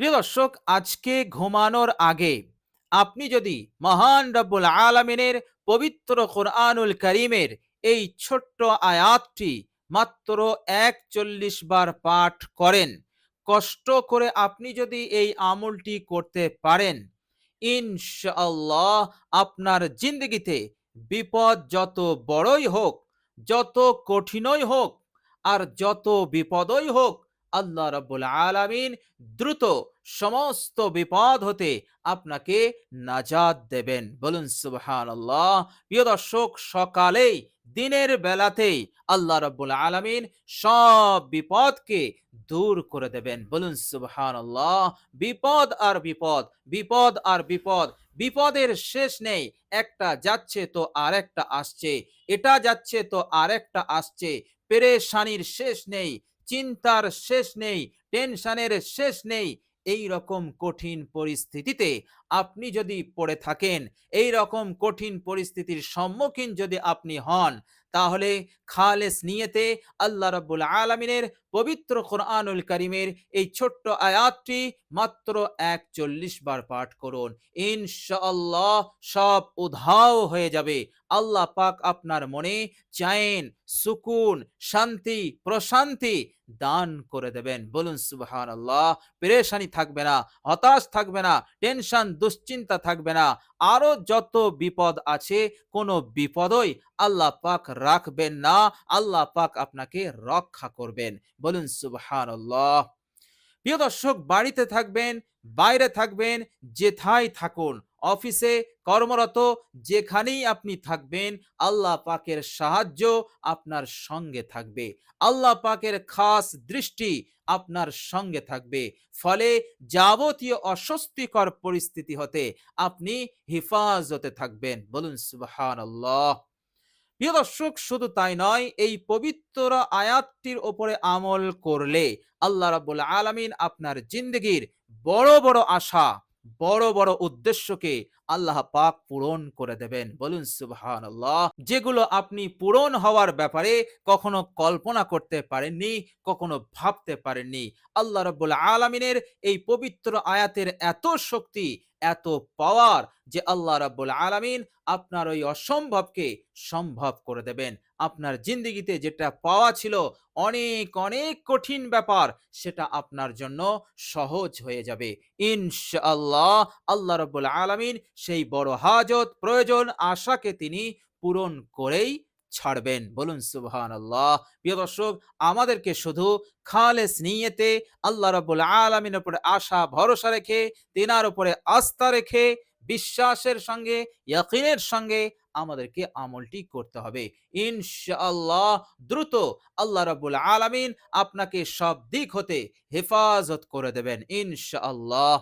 প্রিয় দর্শক, আজকে ঘুমানোর আগে আপনি যদি মহান রব্বুল আলমিনের পবিত্র কোরআনুল করিমের এই ছোট্ট আয়াতটি মাত্র একচল্লিশ বার পাঠ করেন, কষ্ট করে আপনি যদি এই আমলটি করতে পারেন, ইনশাআল্লাহ আপনার জিন্দগিতে বিপদ যত বড়ই হোক, যত কঠিনই হোক আর যত বিপদই হোক আল্লাহ রব্বুল আলামিন দ্রুত সমস্ত বিপদ হতে আপনাকে নাজাদ দেবেন। বলুন সুবহান আল্লাহ প্রিয় দর্শক, সকালেই, দিনের বেলাতেই আল্লাহ রব্বুল আলামিন সব বিপদকে দূর করে দেবেন। বলুন সুবহান আল্লাহ বিপদ আর বিপদ বিপদ আর বিপদ, বিপদের শেষ নেই। একটা যাচ্ছে তো আরেকটা আসছে, এটা যাচ্ছে তো আরেকটা আসছে, পেরেশানির শেষ নেই। চিন্তার শেষ নেই, টেনশনের শেষ নেই। এই রকম কঠিন পরিস্থিতিতে আপনি যদি পড়ে থাকেন এই রকম কঠিন পরিস্থিতির সম্মুখীন যদি আপনি হন, তাহলে খালেস নিয়েতে আল্লাহ রব্বুল আলমিনের পবিত্র কোরআনুল করিমের এই ছোট্ট আয়াতটি মাত্র একচল্লিশ বার পাঠ করুন। ইনশাআল্লাহ সব উধাও হয়ে যাবে। আল্লাহ পাক আপনার মনে চায়েন, সুকুন, শান্তি, প্রশান্তি দান করে দেবেন। বলুন সুবহান আল্লাহ পেরেশানি থাকবে না, হতাশ থাকবে না, টেনশন, দুশ্চিন্তা থাকবে না। আরও যত বিপদ আছে, কোনো বিপদই আল্লাহ পাক রাখবেন না, আল্লাহ পাক আপনাকে রক্ষা করবেন। বলুন সুবহান আল্লাহ প্রিয় দর্শক, বাড়িতে থাকবেন, বাইরে থাকবেন, যেথায় থাকুন, অফিসে কর্মরত, যেখানেই আপনি থাকবেন, আল্লাহ পাকের সাহায্য আপনার সঙ্গে থাকবে। আল্লাহ পাকের খাস দৃষ্টি আপনার সঙ্গে থাকবে। ফলে যাবতীয় অস্বস্তিকর পরিস্থিতি হতে আপনি হেফাজতে থাকবেন। বলুন সুবহান আল্লাহ প্রিয় দর্শক, শুধু তাই নয়, এই পবিত্র আয়াতটির ওপরে আমল করলে আল্লাহ রাবুল আলমিন আপনার জিন্দগির বড় বড় আশা, বড় বড় উদ্দেশ্যকে আল্লাহ পাক পূরণ করে দেবেন। বলুন, সুবহানাল্লাহ। যেগুলো আপনি পূরণ হওয়ার ব্যাপারে কখনো কল্পনা করতে পারেননি, কখনো ভাবতে পারেননি। আল্লাহ রাব্বুল আলামিনের এই পবিত্র আয়াতের এত শক্তি, এত পাওয়ার যে আল্লাহ রাব্বুল আলামিন আপনার ওই অসম্ভবকে সম্ভব করে দেবেন। আপনার জিন্দগিতে যেটা পাওয়া ছিল অনেক অনেক কঠিন ব্যাপার, সেটা আপনার জন্য সহজ হয়ে যাবে। ইনশাআল্লাহ আল্লাহ রব্বুল আলামিন সেই বড় হাজত প্রয়োজন আশাকে তিনি পূরণ করেই ছাড়বেন। বলুন সুবহান আল্লাহ প্রিয় দর্শক, আমাদেরকে শুধু খালেস নিয়েতে আল্লাহ রব্বুল আলমিনের উপরে আশা, ভরসা রেখে, তেনার উপরে আস্থা রেখে, বিশ্বাসের সঙ্গে, ইয়াকিনের সঙ্গে আমাদেরকে আমলটি করতে হবে। ইনশাআল্লাহ দ্রুত আল্লাহ রাব্বুল আলামিন আপনাকে সব দিক হতে হেফাজত করে দেবেন, ইনশাআল্লাহ।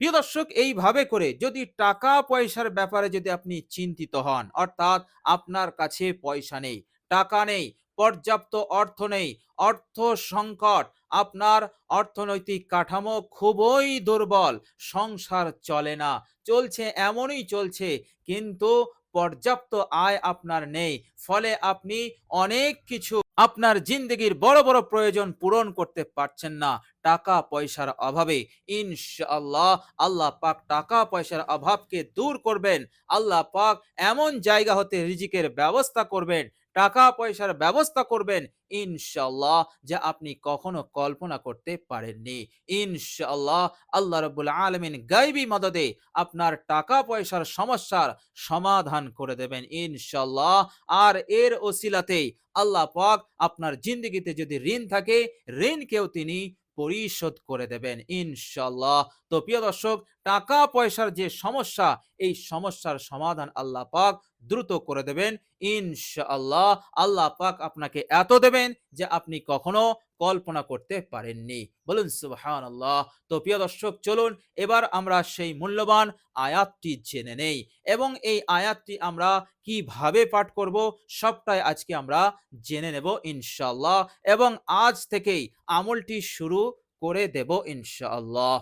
প্রিয় দর্শক, এইভাবে করে যদি টাকা পয়সার ব্যাপারে যদি আপনি চিন্তিত হন, অর্থাৎ আপনার কাছে পয়সা নেই, টাকা নেই, পর্যাপ্ত অর্থ নেই, অর্থ সংকট, আপনার অর্থনৈতিক কাঠামো খুবই দুর্বল, সংসার চলে না, চলছে এমনই চলছে, কিন্তু পর্যাপ্ত আয় আপনার নেই। ফলে আপনি অনেক কিছু আপনার জিন্দগির বড় বড় প্রয়োজন পূরণ করতে পারছেন না। টাকা পয়সার অভাবে। ইনশাআল্লাহ আল্লাহ পাক টাকা পয়সার অভাবকে দূর করবেন। আল্লাহ পাক এমন জায়গা হতে রিজিকের ব্যবস্থা করবেন টাকা পয়সার ব্যবস্থা করবেন ইনশাল্লাহ যা আপনি কখনো কল্পনা করতে পারেননি। ইনশাল্লাহ আল্লাহ রবুল আলমিন গাইবী মদদে আপনার টাকা পয়সার সমস্যার সমাধান করে দেবেন ইনশাল্লাহ আর এর ওসিলাতেই আল্লাহ পাক আপনার জিন্দগিতে যদি ঋণ থাকে, ঋণকেও তিনি পরিশোধ করে দেবেন, ইনশাল্লাহ। তো প্রিয় দর্শক টাকা পয়সার যে সমস্যা, এই সমস্যার সমাধান আল্লাহ পাক দ্রুত করে দেবেন ইনশাআল্লাহ আল্লাহ পাক আপনাকে এত দেবেন যে আপনি কখনো কল্পনা করতে পারেননি। বলুন সুবহান আল্লাহ তো প্রিয় দর্শক, চলুন, এবার আমরা সেই মূল্যবান আয়াতটি জেনে নেই এবং এই আয়াতটি আমরা কীভাবে পাঠ করব সবটাই আজকে আমরা জেনে নেব ইনশাআল্লাহ এবং আজ থেকেই আমলটি শুরু করে দেব ইনশাআল্লাহ।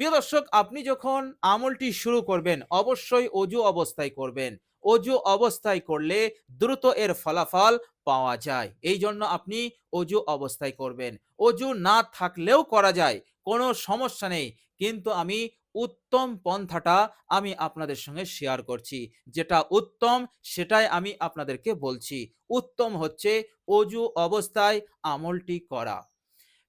প্রিয় দর্শক, আপনি যখন আমলটি শুরু করবেন, অবশ্যই অজু অবস্থায় করবেন। অজু অবস্থায় করলে দ্রুত এর ফলাফল পাওয়া যায়। এই জন্য আপনি অজু অবস্থায় করবেন। অজু না থাকলেও করা যায়, কোনো সমস্যা নেই। কিন্তু আমি উত্তম পন্থাটা আমি আপনাদের সঙ্গে শেয়ার করছি। যেটা উত্তম, সেটাই আমি আপনাদেরকে বলছি। উত্তম হচ্ছে অজু অবস্থায় আমলটি করা।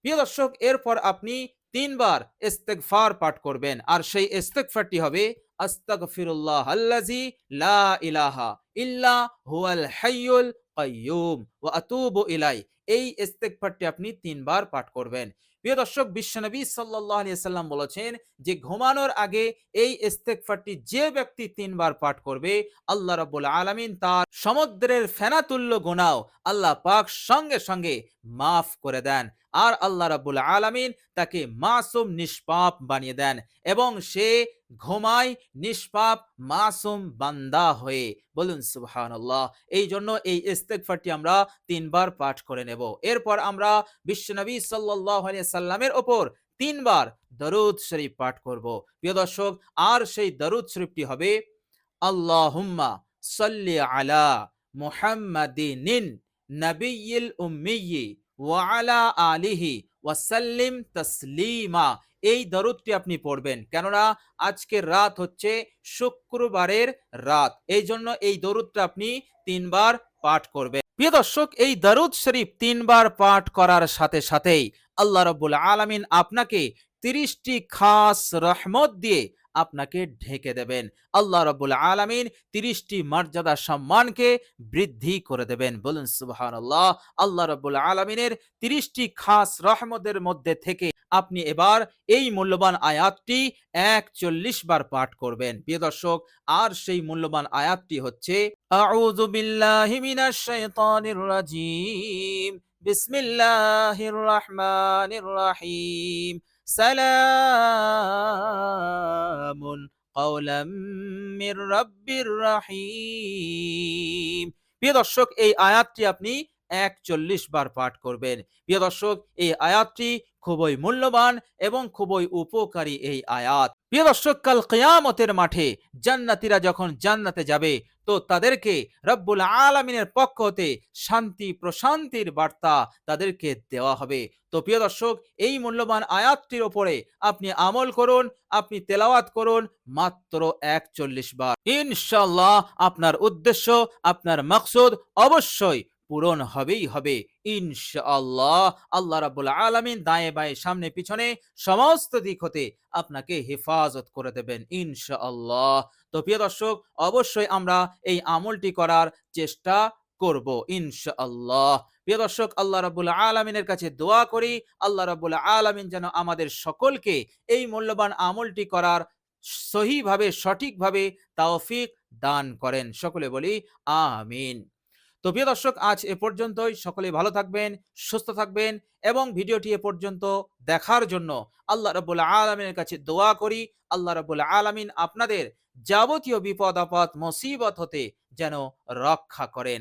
প্রিয় দর্শক, এরপর আপনি তিনবার ইস্তেগফার পাঠ করবেন। আর সেই ইস্তেগফারটি হবে আস্তাগফিরুল্লাহ আল্লাজি লা ইলাহা ইল্লা হুয়াল হাইয়ুল কাইয়ুম ওয়া আতুবু ইলাই এই ইস্তেগফারটি আপনি তিনবার পাঠ করবেন। প্রিয় দর্শক বিশ্বনবী সাল্লাল্লাহু আলাইহি সাল্লাম বলেছেন যে, ঘুমানোর আগে এই ইস্তেগফারটি যে ব্যক্তি তিনবার পাঠ করবে, আল্লাহ রাব্বুল আলামিন তার সমুদ্রের ফেনাতুল্য গুনাহ আল্লাহ পাক সঙ্গে সঙ্গে মাফ করে দেন আর আল্লাহ রাব্বুল আলামিন তাকে মাসুম নিষ্পাপ বানিয়ে দেন এবং সে ঘুমায় নিষ্পাপ, মাসুম বান্দা হয়ে। বলুন, সুবহানাল্লাহ। এই জন্য এই ইস্তেগফারটি আমরা তিনবার পাঠ করে নেব। এরপর আমরা বিশ্বনবী আলাইহি সাল্লামের ওপর তিনবার দরুদ শরীফ পাঠ করব। প্রিয় দর্শক, আর সেই দরুদ শরীফটি হবে, আল্লাহুম্মা সাল্লি আলা মুহাম্মাদিনিন নাবিয়্যিল উম্মিয়্যি ওয়া আলা আলিহি ওয়াসাল্লিম তাসলিমা। এই দরুদটি আপনি পড়বেন। কেননা আজকের রাত হচ্ছে শুক্রবারের রাত। এই জন্য এই দরুদটা আপনি তিনবার পাঠ করবেন। প্রিয় দর্শক, এই দারুদ শরীফ তিনবার পাঠ করার সাথে সাথেই আল্লাহ রব্বুল আলমিন আপনাকে তিরিশটি খাস রহমত দিয়ে আপনাকে ঢেকে দেবেন। আল্লাহ রব্বুল আলামিন তিরিশটি মর্যাদা সম্মানকে বৃদ্ধি করে দেবেন। বলুন সুবহান আল্লাহ আল্লাহ রব্বুল আলমিনের তিরিশটি খাস রহমতের মধ্যে থেকে আপনি এবার এই মূল্যবান আয়াতটি একচল্লিশ বার পাঠ করবেন। প্রিয় দর্শক, আর সেই মূল্যবান আয়াতটি হচ্ছে, আউযু বিল্লাহি মিনাশ শাইতানির রহিম। সালামুন কাউলাম মির রাব্বির রাহিম। প্রিয় দর্শক, এই আয়াতটি আপনি একচল্লিশ বার পাঠ করবেন। প্রিয় দর্শক, এই আয়াতটি খুবই মূল্যবান এবং খুবই উপকারী এই আয়াত। প্রিয় দর্শক, কাল কেয়ামতের মাঠে জান্নাতীরা যখন জান্নাতে যাবে, তো তাদেরকে রব্বুল আলমিনের পক্ষ হতে শান্তি, প্রশান্তির বার্তা তাদেরকে দেওয়া হবে। তো প্রিয় দর্শক, এই মূল্যবান আয়াতটির ওপরে আপনি আমল করুন, আপনি তেলাওয়াত করুন মাত্র একচল্লিশ বার। ইনশাল্লাহ আপনার উদ্দেশ্য, আপনার মকসুদ অবশ্যই পূরণ হবেই হবে। ইনশাআল্লাহ আল্লাহ রাবুল আলমিন দায়ে বায়ে সামনে পিছনে সমস্ত দিক হতে আপনাকে হেফাজত করে দেবেন ইনশাআল্লাহ। তো প্রিয় দর্শক, অবশ্যই আমরা এই আমলটি করার চেষ্টা করব ইনশাআল্লাহ। প্রিয় দর্শক, আল্লাহ রাবুল আলমিনের কাছে দোয়া করি, আল্লাহ রাবুল আলমিন যেন আমাদের সকলকে এই মূল্যবান আমলটি করার সহিভাবে, সঠিকভাবে তাওফিক দান করেন। সকলে বলি, আমিন। তো প্রিয় দর্শক, আজ এ পর্যন্তই। সকলে ভালো থাকবেন, সুস্থ থাকবেন এবং ভিডিওটি এ পর্যন্ত দেখার জন্য আল্লাহ রবুল আলমিনের কাছে দোয়া করি। আল্লাহ রবুল আলমিন আপনাদের যাবতীয় বিপদ, আপদ, মুসিবত হতে যেন রক্ষা করেন।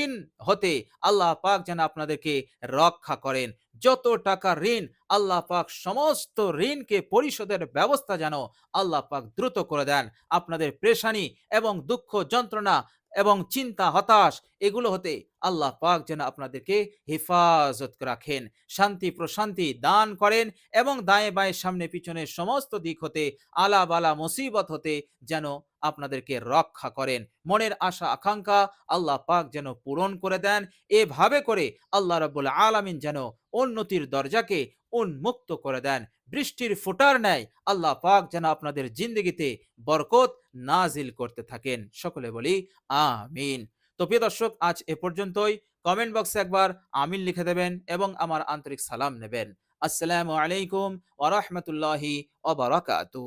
ঋণ হতে আল্লাহ পাক যেন আপনাদেরকে রক্ষা করেন। যত টাকা ঋণ, আল্লাহ পাক সমস্ত ঋণকে পরিশোধের ব্যবস্থা যেন আল্লাহ পাক দ্রুত করে দেন। আপনাদের প্রেশানি এবং দুঃখ যন্ত্রণা এবং চিন্তা, হতাশ, এগুলো হতে আল্লাহ পাক যেন আপনাদেরকে হেফাজত রাখেন। শান্তি, প্রশান্তি দান করেন এবং দায়ে বায়ে সামনে পিছনে সমস্ত দিক হতে আলা বালা মুসিবত হতে যেন আপনাদেরকে রক্ষা করেন। মনের আশা, আকাঙ্ক্ষা আল্লাহ পাক যেন পূরণ করে দেন। এভাবে করে আল্লাহ রব্বুল আলামিন যেন উন্নতির দরজাকে উন্মুক্ত করে দেন। বৃষ্টির ফোটার ন্যায় আল্লাহ পাক যেন আপনাদের জিন্দগিতে বরকত নাজিল করতে থাকেন। সকলে বলি, আমিন। তো প্রিয় দর্শক, আজ এ পর্যন্তই। কমেন্ট বক্সে একবার আমিন লিখে দেবেন এবং আমার আন্তরিক সালাম নেবেন। আসসালামু আলাইকুম ওরহমতুল্লাহি ওবরাকাতু